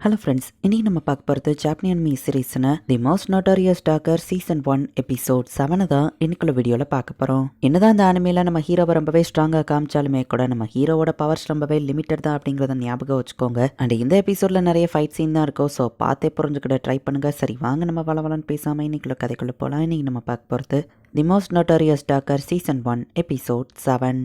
Hello friends இன்றைக்கி நம்ம பார்க்க போகிறது ஜாப்னியன் மீ சீரீஸ்னு the most notorious talker season one episode செவனை தான் இன்னைக்குள்ள வீடியோவில் பார்க்க போகிறோம் என்னதான் அந்த அனிமையில் நம்ம ஹீரோவை ரொம்பவே ஸ்ட்ராங்காக காமிச்சாலுமே கூட நம்ம ஹீரோவோட பவர்ஸ் ரொம்பவே லிமிட்டட் தான் அப்படிங்கிறத ஞாபகம் வச்சுக்கோங்க. அண்ட் இந்த எபிசோடில் நிறைய ஃபைட் சீன் தான் இருக்கும் ஸோ பார்த்தே புரிஞ்சுக்கிட்ட ட்ரை பண்ணுங்கள் சரி வாங்க நம்ம வளவலன்னு பேசாமல் இன்னைக்குள்ள கதைக்குள்ளே போகலாம் இன்றைக்கி நம்ம பார்க்க போகிறது the most notorious talker season one episode seven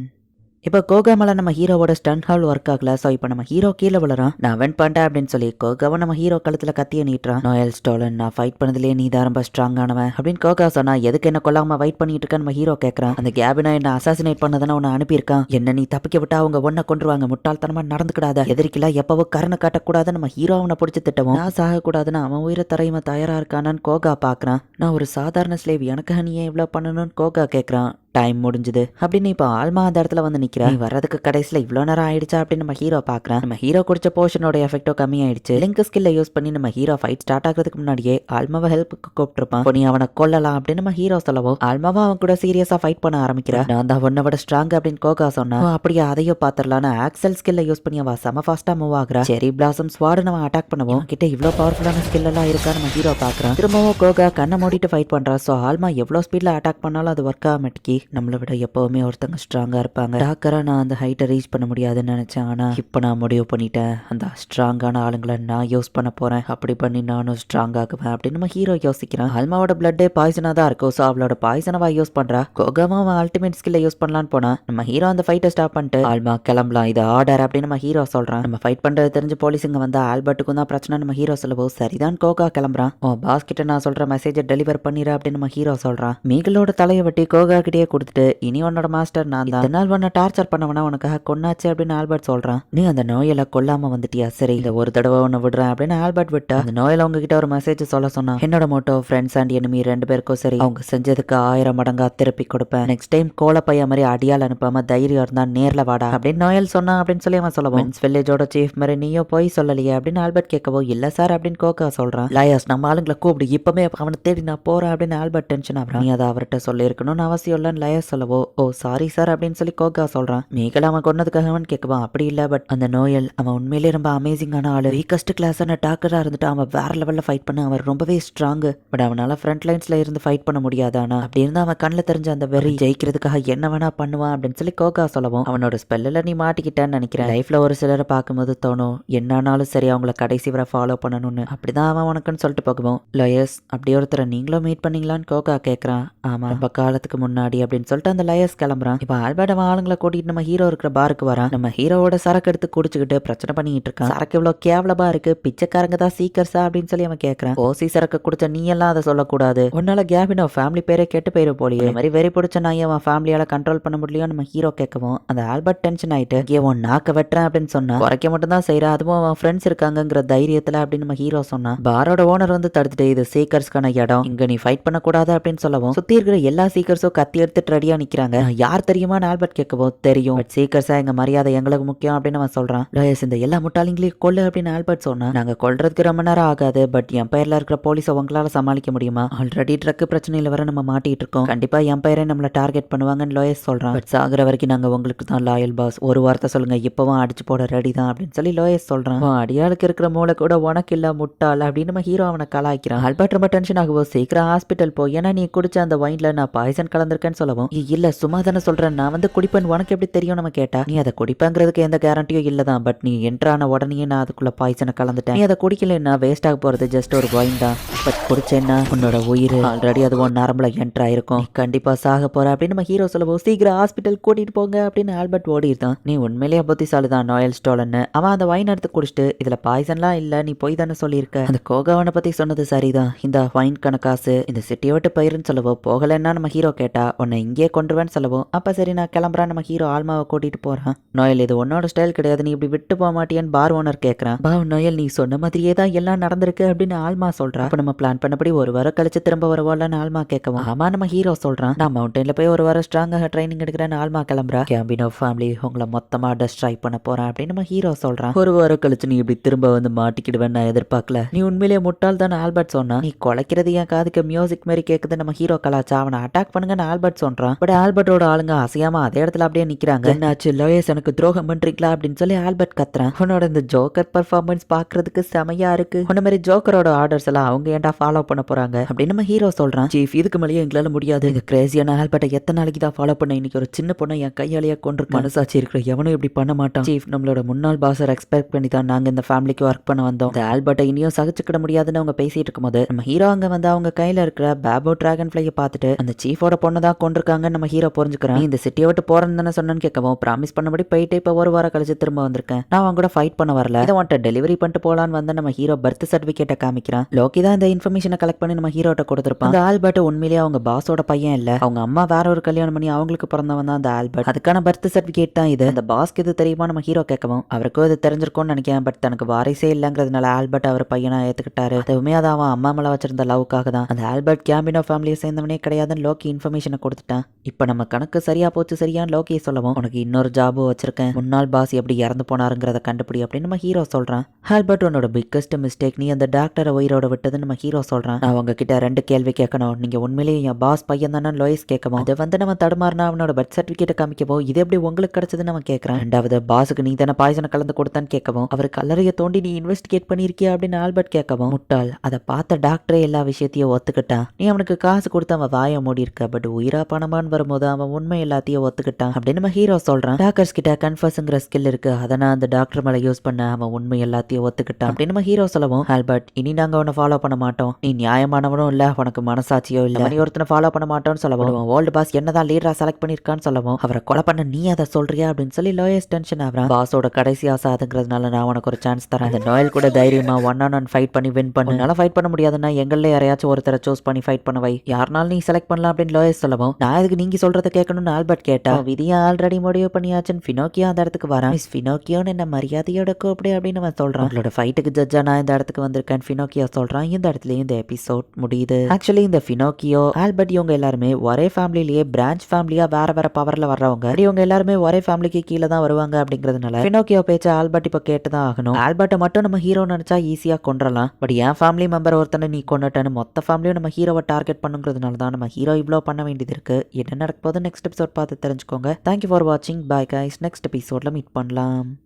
இப்போ கோகாமல நம்ம ஹீரோவோட ஸ்டன் ஹால் ஒர்க் ஆகல. ஸோ இப்போ நம்ம ஹீரோ கீழே விழுறான். நான் வென் பண்ணிட்டேன் அப்படின்னு சொல்லி கோகாவை நம்ம ஹீரோ கழுத்தில் கத்திய நீட்டுறான். நோயல் ஸ்டோலன் நான் ஃபைட் பண்ணதுலேயே நீ தான் ரொம்ப ஸ்ட்ராங்கானவன் அப்படின்னு கோகா சொன்னா எதுக்கு என்ன கொல்லாம வெயிட் பண்ணிட்டு இருக்க நம்ம ஹீரோ கேட்கறான் அந்த கேபினா என்ன அசாசினேட் பண்ணதான உன்னை அனுப்பியிருக்கான். என்ன நீ தப்பிக்க விட்டா அவங்க ஒன்ன கொண்டுருவாங்க முட்டாள்தனமா நடந்துக்கிடாத. எதிரிக்கெல்லாம் எப்பவோ கருணை காட்டக்கூடாது நம்ம ஹீரோ அவனை பிடிச்சி திட்டவும் நான் சாகக்கூடாதுன்னு அவன் உயிரை தரையுமா தயாரா இருக்கானான்னு கோகா பார்க்கறான் நான் ஒரு சாதாரண ஸ்லேவ் எனக்காக நீ ஏன் இவ்வளோ பண்ணணும்னு கோகா கேட்கறான் டைம் முடிஞ்சுது. அப்படின்னு இப்போ ஆல்மா அந்த இடத்துல வந்து நிற்கிறேன் வரதுக்கு வர்றதுக்கு கடைசியில் இவ்வளோ நேரம் ஆயிடுச்சா அப்படின்னு நம்ம ஹீரோ பார்க்கறான் நம்ம ஹீரோ குடிச்ச போர்ஷனோட எஃபெக்டோ கம்மி ஆயிடுச்சு லிங்க் ஸ்கில்ல யூஸ் பண்ணி நம்ம ஹீரோ ஃபைட் ஸ்டார்ட் ஆகிறதுக்கு முன்னாடியே ஆல்மாவை ஹெல்ப்புக்கு கூப்பிட்டுருப்பான் இப்போ நீ அவனை கொல்லலாம் அப்படின்னு நம்ம ஹீரோ சொல்லவும் ஆல்மாவா அவன் கூட சீரியஸாக ஃபைட் பண்ண ஆரம்பிக்கிறான் நான் தான் உன்னை விட ஸ்ட்ராங் அப்படின்னு கோகா சொன்னா அப்படியே? அதையும் பாத்திரலான்னு ஆக்சல் ஸ்கில்ல யூஸ் பண்ணி அவன் செம ஃபாஸ்ட்டாக மூவ் ஆகுறா. செரி பிளாசம் ஸ்வாடு நம்ம அட்டாக் பண்ணுவோம். கிட்ட இவ்வளோ பவர்ஃபுல்லான ஸ்கில் எல்லாம் இருக்கா? நம்ம ஹீரோ பார்க்குறான் திரும்பவும் கோகா கண்ணை மூடிட்டு ஃபைட் பண்ணுறான் ஸோ ஆல்மா எவ்வளோ ஸ்பீடில் அட்டாக் பண்ணாலும் அது ஒர்க் ஆக மாட்டேங்கி நம்மளை விட எப்பவுமே ஒருத்தங்க ஸ்ட்ராங்காக இருப்பாங்க. டாக்கரா நான் அந்த ஹைட்டை ரீச் பண்ண முடியாதுன்னு நினச்சேன். ஆனால் இப்போ நான் முடிவு பண்ணிட்டேன். அந்த ஸ்ட்ராங்கான ஆளுங்களை நான் யூஸ் பண்ண போகிறேன் அப்படி பண்ணி நானும் ஸ்ட்ராங் ஆகுவேன் அப்படின்னு நம்ம ஹீரோ யோசிக்கிறான். அல்மாவோட பிளட்டே பாய்சனா தான் இருக்கும் ஸோ அவளோட பாய்சனவா யூஸ் பண்ணுறா கோகாமா அவன் அல்டிமேட் ஸ்கில்ல யூஸ் பண்ணலான்னு போனா நம்ம ஹீரோ அந்த ஃபைட்டை ஸ்டாப் பண்ணிட்டு ஆல்மா கிளம்பலாம் இது ஆர்டர் அப்படின்னு நம்ம ஹீரோ சொல்கிறான் நம்ம ஃபைட் பண்ணுறது தெரிஞ்சு போலீஸுங்க வந்தால் ஆல்பர்ட்டுக்கும் தான் பிரச்சனை. நம்ம ஹீரோ சொல்லவோ சரிதான் கோகா கிளம்புறான். உன் பாஸ் கிட்ட நான் சொல்கிற மெசேஜை டெலிவர் பண்ணிடு அப்படின்னு நம்ம ஹீரோ சொல்கிறான் மீகளோட தலையை வெட்டி கோகா கிட்டே கொடுத்துட்டு இனி உன்னோட மாஸ்டர் நான் தான். நாள் உன்னை டார்ச்சர் பண்ணவனா உனக்காக கொன்னாச்சு அப்படின்னு ஆல்பர்ட் சொல்றான். நீ அந்த நோயெல்லாம் கொல்லாம வந்துட்டியா? சரி இந்த ஒரு தடவை உன்னை விடுறேன் அப்படின்னு ஆல்பர்ட் விட்டா அந்த நோயில உங்ககிட்ட ஒரு மெசேஜ் சொல்ல சொன்னா என்னோட மோட்டோ ஃப்ரெண்ட்ஸ் அண்ட் enemy ரெண்டு பேருக்கும் சரி. அவங்க செஞ்சதுக்கு ஆயிரம் மடங்கா திருப்பி கொடுப்பேன். நெக்ஸ்ட் டைம் கோலப்பைய மாதிரி அடியால் அனுப்பாம தைரியம் இருந்தா நேர்ல வாடா அப்படின்னு நோயல் சொன்னா அப்படின்னு சொல்லி அவன் சொல்லுவான் வில்லேஜோட சீஃப் மாதிரி நீயோ போய் சொல்லலையே அப்படின்னு ஆல்பர்ட் கேட்கவோ இல்ல சார் அப்படின்னு கோகா சொல்றான். லாயாஸ் நம்ம ஆளுங்களை கூப்பிடு. இப்பவே அவனை தேடி நான் போறேன் அப்படின்னு ஆல்பர்ட் டென்ஷன் ஆகிறான். நீ அதை அவர்கிட்ட சொல்லியிருக்கணும்னு அவசியம் இல்லைன்னு லயர்ஸ் சொல்லவோ? ஓ சாரி சார் அப்படின்னு சொல்லி கோகா சொல்றான். மேகலா அவன் கொன்னதுக்காக அவன் கேட்குவான் அப்படி இல்லை பட் அந்த நோயல் அவன் உண்மையிலேயே ரொம்ப அமேசிங்கான ஆளு. வீக்கஸ்ட் கிளாஸான டாக்கராக இருந்துட்டு அவன் வேற லெவல்ல ஃபைட் பண்ண அவன் ரொம்பவே ஸ்ட்ராங்கு பட் அவனால ஃப்ரண்ட் லைன்ஸ்ல இருந்து ஃபைட் பண்ண முடியாது ஆனா அப்படி இருந்து அவன் கண்ணில் தெரிஞ்ச அந்த வெறி ஜெயிக்கிறதுக்காக என்ன வேணா பண்ணுவான் அப்படின்னு சொல்லி கோகா சொல்லவும் அவனோட ஸ்பெல்லில் நீ மாட்டிக்கிட்டேன்னு நினைக்கிறேன். லைஃப்ல ஒரு சிலரை பார்க்கும்போது தோணும் என்னானாலும் சரி அவங்கள கடைசி வரை ஃபாலோ பண்ணணும்னு. அப்படிதான் அவன் உனக்குன்னு சொல்லிட்டு போகவும் லயர்ஸ் அப்படி ஒருத்தரை நீங்களும் மீட் பண்ணீங்களான்னு கோகா கேட்கறான் ஆமா ரொம்ப காலத்துக்கு முன்னாடி அப்படின்னு அப்படின்னு சொல்லிட்டு அந்த லயர்ஸ் கிளம்புறான். இப்போ ஆல்பர்ட் அவன் ஆளுங்களை கூட்டிட்டு நம்ம ஹீரோ இருக்கிற பாருக்கு வரான். நம்ம ஹீரோவோட சரக்கு எடுத்து குடிச்சுக்கிட்டு பிரச்சனை பண்ணிட்டு இருக்கான். சரக்கு இவ்வளோ கேவலமா இருக்கு. பிச்சைக்காரங்க தான் சீக்கர்ஸா அப்படின்னு சொல்லி அவன் கேட்கறான் ஓசி சரக்கு குடிச்ச நீ எல்லாம் அதை சொல்லக்கூடாது. உன்னால கேபின் அவன் ஃபேமிலி பேரே கெட்டு போயிரு போலியே. இந்த மாதிரி வெறி பிடிச்ச நாய் அவன் ஃபேமிலியால கண்ட்ரோல் பண்ண முடியும் நம்ம ஹீரோ கேட்கவும் அந்த ஆல்பர்ட் டென்ஷன் ஆயிட்டு ஏ உன் நாக்க வெட்டுறேன் அப்படின்னு சொன்னா குறைக்க மட்டும் தான் செய்யறா அதுவும் அவன் ஃப்ரெண்ட்ஸ் இருக்காங்கங்கிற தைரியத்துல அப்படின்னு நம்ம ஹீரோ சொன்னா பாரோட ஓனர் வந்து தடுத்துட்டு இது சீக்கர்ஸ்க்கான இடம். இங்க நீ ஃபைட் பண்ணக்கூடாது அப்படின்னு சொல்லவும் சுத்தி இருக்கிற எல்லா சீக்கர்ஸும் கத்தி எடுத்துட்டு ரெடியா நிக்கிறாங்க. யார் தெரியுமா ஆல்பர்ட் கேட்கவோ? தெரியும். பட் சீக்கர்ஸா எங்க மரியாதை எங்களுக்கு முக்கியம் அப்படின்னு அவன் சொல்றான். டயஸ் இந்த எல்லா முட்டாளிங்களையும் கொல்லு அப்படின்னு ஆல்பர்ட் சொன்னா நாங்க கொள்றதுக்கு ரொம்ப நேரம் ஆகாது. பட் என் பெயர்ல இருக்கிற போலீஸை உங்களால சமாளிக்க முடியுமா? ஆல்ரெடி ட்ரக் பிரச்சனையில வர நம்ம மாட்டிட்டு இருக்கோம். கண்டிப்பா என் பெயரை நம்மள டார்கெட் பண்ணுவாங்கன்னு லோயஸ் சொல்றான். பட் சாகுற வரைக்கும் நாங்க உங்களுக்கு தான் லாயல் பாஸ் ஒரு வார்த்தை சொல்லுங்க இப்பவும் அடிச்சு போட ரெடி தான் அப்படின்னு சொல்லி லோயஸ் சொல்றான். அடியாளுக்கு இருக்கிற மூளை கூட உனக்கு இல்ல முட்டாள்? அப்படின்னு நம்ம ஹீரோ அவனை கலாய்க்கிறான். ஆல்பர்ட் ரொம்ப டென்ஷன் ஆகுவோம் சீக்கிரம் ஹாஸ்பிட்டல் போ. ஏன்னா நீ குடிச்ச அந்த வைன்ல நான் பாய்சன் கலந்திருக்கேன்னு சொல்லவும் இல்ல சும்மா தானே சொல்றேன். நான் வந்து குடிப்பேன் உனக்கு எப்படி தெரியும்? நம்ம கேட்டா நீ அதை குடிப்பேங்கிறதுக்கு எந்த கேரண்டியும் இல்லதான். பட் நீ என்ட்ரான உடனே நான் அதுக்குள்ள பாய்சனை கலந்துட்டேன். நீ அதை குடிக்கலன்னா வேஸ்ட் ஆக போறது ஜஸ்ட் ஒரு வைன் தான். பட் குடிச்சேன்னா உன்னோட உயிர் ஆல்ரெடி அது ஒன் நரம்புல என்ட்ரு ஆயிருக்கும். கண்டிப்பா சாக போற. அப்படின்னு நம்ம ஹீரோ சொல்லவும் சீக்கிரம் ஹாஸ்பிட்டல் கூட்டிட்டு போங்க. அப்படின்னு ஆல்பர்ட் ஓடிருந்தான் நீ உண்மையிலேயே புத்திசாலி தான் நோயல் ஸ்டோலன்னு அவன் அந்த வைன் எடுத்து குடிச்சிட்டு இதுல பாய்சன்லாம் இல்ல நீ போய் தானே சொல்லியிருக்க. அந்த கோகாவனை பத்தி சொன்னது சரிதான். இந்த வைன் கணக்காசு இந்த சிட்டியோட்டு பயிருன்னு சொல்லவோ போகலன்னா நம்ம ஹீரோ கேட்டா உன்னை இங்கே கொண்டுருவேன்னு சொல்லவும் அப்ப சரி நான் கிளம்புறேன். நம்ம ஹீரோ ஆல்மாவை கூட்டிட்டு போறான். நோயல் இது உன்னோட ஸ்டைல் கிடையாது. நீ இப்படி விட்டு போக மாட்டியான்னு பார் ஓனர் கேட்கறான் பா நோயல் நீ சொன்ன மாதிரியே தான் எல்லாம் நடந்திருக்கு அப்படின்னு ஆல்மா சொல்றா. அப்ப நம்ம பிளான் பண்ணபடி ஒரு வாரம் கழிச்சு திரும்ப வருவோம்லன்னு ஆல்மா கேட்கவும். ஆமா நம்ம ஹீரோ சொல்றான். நான் மவுண்டன்ல போய் ஒரு வாரம் ஸ்ட்ராங்காக ட்ரைனிங் எடுக்கிறேன்னு ஆல்மா கிளம்புறா. கேம்பினோ ஃபேமிலி உங்களை மொத்தமா டெஸ்ட்ராய் பண்ண போறேன் அப்படின்னு நம்ம ஹீரோ சொல்றான். ஒரு வாரம் கழிச்சு நீ இப்படி திரும்ப வந்து மாட்டிக்கிடுவேன் நான் எதிர்பார்க்கல. நீ உண்மையிலேயே முட்டாள் தான் ஆல்பர்ட் சொன்னா நீ குலைக்கிறது என் காதுக்கு மியூசிக் மாதிரி கேக்குது நம்ம ஹீரோ கலாச்சா அவனை அட்டாக் பண்ணுங்கன்னு ஆல்பர்ட் சொல்றான் பட் ஆல்பர்ட்டோட ஆளுங்க அசையாம அதே இடத்துல அப்படியே நிக்கிறாங்க. என்னாச்சு லோயஸ் எனக்கு துரோகம் பண்றீங்களா அப்படின்னு சொல்லி ஆல்பர்ட் கத்துறான். உன்னோட இந்த ஜோக்கர் பர்ஃபார்மன்ஸ் பாக்குறதுக்கு செமையா இருக்கு. உன்ன மாதிரி ஜோக்கரோட ஆர்டர்ஸ் எல்லாம் அவங்க ஏன்டா ஃபாலோ பண்ண போறாங்க? அப்படின்னு நம்ம ஹீரோ சொல்றான். சீஃப் இதுக்கு மேலேயே எங்களால முடியாது. இந்த கிரேசியான ஆல்பர்ட்டை எத்தனை நாளைக்கு தான் ஃபாலோ பண்ண? இன்னைக்கு ஒரு சின்ன பொண்ணை என் கையாலேயே கொண்டு மனசாட்சி இருக்கிற எவனும் இப்படி பண்ண மாட்டான். சீஃப் நம்மளோட முன்னாள் பாஸை ரெஸ்பெக்ட் பண்ணி தான் நாங்க இந்த ஃபேமிலிக்கு ஒர்க் பண்ண வந்தோம். இந்த ஆல்பர்ட்டை இனியும் சகிச்சுக்கிட முடியாதுன்னு அவங்க பேசிட்டு இருக்கும்போது நம்ம ஹீரோ அங்க வந்து அவங்க கையில இருக்கிற பேபோ டிராகன் ஃபிளையை பார்த்துட்டு அந்த சீஃபோட பொண்ணை தான் கொண்டிருக்காங்க. நம்ம ஹீரோ புரிஞ்சுக்கிறேன். இந்த சிட்டியை விட்டு போறேன்னு தானே சொன்னேன்னு கேட்கவும் ப்ராமிஸ் பண்ணபடி போயிட்டு இப்போ ஒரு வாரம் கழிச்சு திரும்ப வந்திருக்கேன். நான் அவங்க கூட ஃபைட் பண்ண வரல. இதை வந்துட்டு டெலிவரி பண்ணிட்டு போலான்னு வந்து நம்ம ஹீரோ பர்த் சர்டிஃபிகேட்டை காமிக்கிறான். லோக்கி தான் இந்த இன்ஃபர்மேஷனை கலெக்ட் பண்ணி நம்ம ஹீரோட்ட கொடுத்துருப்பான். அந்த ஆல்பர்ட் உண்மையிலேயே அவங்க பாஸோட பையன் இல்ல. அவங்க அம்மா வேற ஒரு கல்யாணம் பண்ணி அவங்களுக்கு பிறந்தவன் தான் அந்த ஆல்பர்ட். அதுக்கான பர்த் சர்டிஃபிகேட் தான் இது. அந்த பாஸ்க்கு இது தெரியுமா நம்ம ஹீரோ கேட்கவும் அவருக்கும் இது தெரிஞ்சிருக்கும்னு நினைக்கிறேன் பட் தனக்கு வாரிசே இல்லைங்கிறதுனால ஆல்பர்ட் அவர் பையனா ஏத்துக்கிட்டாரு. அதுவுமே அது அவன் அம்மா மேல வச்சிருந்த லவ்க்காக தான். அந்த ஆல்பர்ட் கேம்பினோ ஃபேமிலியை சேர்ந்தவனே கிடையாதுன்னு லோக்கி இன்ஃபர்மேஷனை பார்த்துட்டேன் இப்போ நம்ம கணக்கு சரியா போச்சு சரியான்னு லோகே சொல்லவும் உனக்கு இன்னொரு ஜாபும் வச்சிருக்கேன். முன்னாள் பாஸ் எப்படி இறந்து போனாருங்கிறத கண்டுபிடி அப்படின்னு நம்ம ஹீரோ சொல்றான். ஆல்பர்ட் உன்னோட பிக்கஸ்ட் மிஸ்டேக் நீ அந்த டாக்டரை உயிரோட விட்டதுன்னு நம்ம ஹீரோ சொல்றான். நான் உங்ககிட்ட ரெண்டு கேள்வி கேட்கணும். நீங்க உண்மையிலேயே என் பாஸ் பையன் தானே லோயஸ் கேட்கவும் அதை வந்து நம்ம தடுமாறினா அவனோட பர்த் சர்டிஃபிகேட்டை காமிக்கவோ? இது எப்படி உங்களுக்கு கிடைச்சதுன்னு அவன் கேட்கறான். ரெண்டாவது பாஸுக்கு நீ தானே பாய்சனை கலந்து கொடுத்தான்னு கேட்கவும் அவர் கல்லறையை தோண்டி நீ இன்வெஸ்டிகேட் பண்ணியிருக்கியா அப்படின்னு ஆல்பர்ட் கேட்கவும் முட்டாள். அதை பார்த்த டாக்டரே எல்லா விஷயத்தையும் ஒத்துக்கிட்டான். நீ அவனுக்கு காசு கொடுத்து அவன் வாய மூடி இருக்க பட் உயிரா பணமான்னு வரும்போது அவன் உண்மை எல்லாத்தையும் ஒத்துக்கிட்டான் அப்படின்னு நம்ம ஹீரோ சொல்றான். டாக்டர்ஸ் கிட்ட கன்ஃபர்ஸ்ங்கிற ஸ்கில் இருக்கு. அதை நான் அந்த டாக்டர் மேல யூஸ் பண்ண அவன் உண்மை எல்லாத்தையும் ஒத்துக்கிட்டான் அப்படின்னு நம்ம ஹீரோ சொல்லவும் ஆல்பர்ட் இனி நாங்க அவனை ஃபாலோ பண்ண மாட்டோம். நீ நியாயமானவனும் இல்ல. உனக்கு மனசாட்சியோ இல்ல. நீ ஒருத்தனை ஃபாலோ பண்ண மாட்டோம்னு சொல்லவும் ஓல்டு பாஸ் என்னதான் லீடரா செலக்ட் பண்ணிருக்கான்னு சொல்லவும் அவரை கொலை பண்ண நீ அதை சொல்றியா? அப்படின்னு சொல்லி லோயஸ் டென்ஷன் ஆகிறான். பாஸோட கடைசி ஆசை அதுங்கிறதுனால நான் உனக்கு ஒரு சான்ஸ் தரேன். அந்த நோயல் கூட தைரியமா ஒன் ஆன் ஒன் ஃபைட் பண்ணி வின் பண்ணு. ஃபைட் பண்ண முடியாதுன்னா எங்கள யாரையாச்சும் ஒருத்தரை சூஸ் பண்ணி ஃபைட் பண்ண வை. யாருனாலும் நீ செலக்ட் பண்ணலாம் அப்படின்னு லோயஸ் சொல்லவும் நான் இதுக்கு நீங்க சொல்றத கேட்கணும்னு ஆல்பர்ட் கேட்டா விதியா ஆல்ரெடி முடிவு பண்ணியாச்சுன்னு ஃபினோக்கியோ அந்த இடத்துக்கு வரான் மிஸ் ஃபினோக்கியோன்னு என்ன மரியாதையோட கூப்பிடு அப்படின்னு அவன் சொல்றான். உங்களோட ஃபைட்டுக்கு ஜட்ஜா நான் இந்த இடத்துக்கு வந்திருக்கேன் ஃபினோக்கியோ சொல்றான். இந்த இடத்துலயும் இந்த எபிசோட் முடியுது. ஆக்சுவலி இந்த ஃபினோக்கியோ ஆல்பர்ட் இவங்க எல்லாருமே ஒரே ஃபேமிலிலேயே பிரான்ச் ஃபேமிலியா வேற வேற பவர்ல வர்றவங்க. இவங்க எல்லாருமே ஒரே ஃபேமிலிக்கு கீழே தான் வருவாங்க அப்படிங்கிறதுனால ஃபினோக்கியோ பேச்ச ஆல்பர்ட் இப்போ கேட்டு தான் ஆகணும். ஆல்பர்ட்டை மட்டும் நம்ம ஹீரோ நினைச்சா ஈஸியா கொண்டுறலாம் பட் என் ஃபேமிலி மெம்பர் ஒருத்தனை நீ கொண்டுட்டேன்னு மொத்த ஃபேமிலியும் நம்ம ஹீரோவை டார்கெட் பண்ணுங்கிறதுனால தான் நம்ம ஹீரோ இவ்வளோ பண்ண வேண்டியது இருக்கு. என்ன நடக்க போகுது? நெக்ஸ்ட் எபிசோட் பார்த்து தெரிஞ்சுக்கோங்க. தேங்க்யூ ஃபார் வாட்சிங் பாய் கைஸ் நெக்ஸ்ட் எபிசோட்ல மீட் பண்ணலாம்.